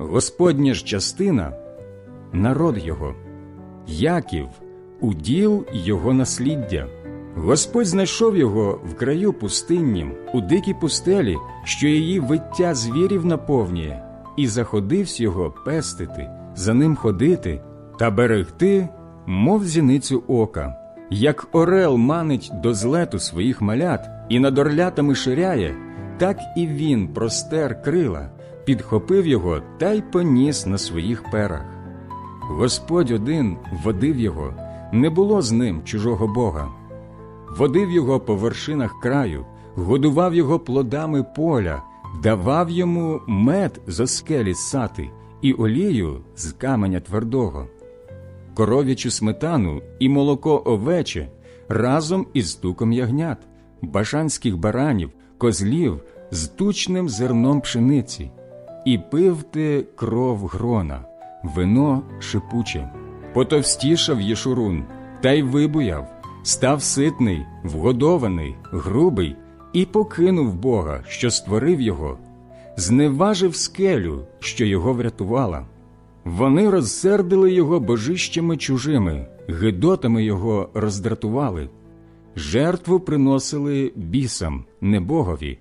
Господня ж частина народ його, Яків уділ його насліддя. Господь знайшов його в краю пустиннім, у дикій пустелі, що її виття звірів наповнює, і заходивсь його пестити, за ним ходити та берегти, мов зіницю ока. Як орел манить до злету своїх малят і над орлятами ширяє, так і він простер крила, підхопив його та й поніс на своїх перах. Господь один водив його, не було з ним чужого Бога. Водив його по вершинах краю, годував його плодами поля, давав йому мед зо скелі сати і олію з каменя твердого, коров'ячу сметану і молоко овече разом із стуком ягнят, башанських баранів, козлів з тучним зерном пшениці, і пив ти кров грона, вино шипуче. Потовстішав Єшурун, та й вибуяв, став ситний, вгодований, грубий, і покинув Бога, що створив його, зневажив скелю, що його врятувала. Вони розсердили його божищами чужими, гидотами його роздратували, жертву приносили бісам, не богові,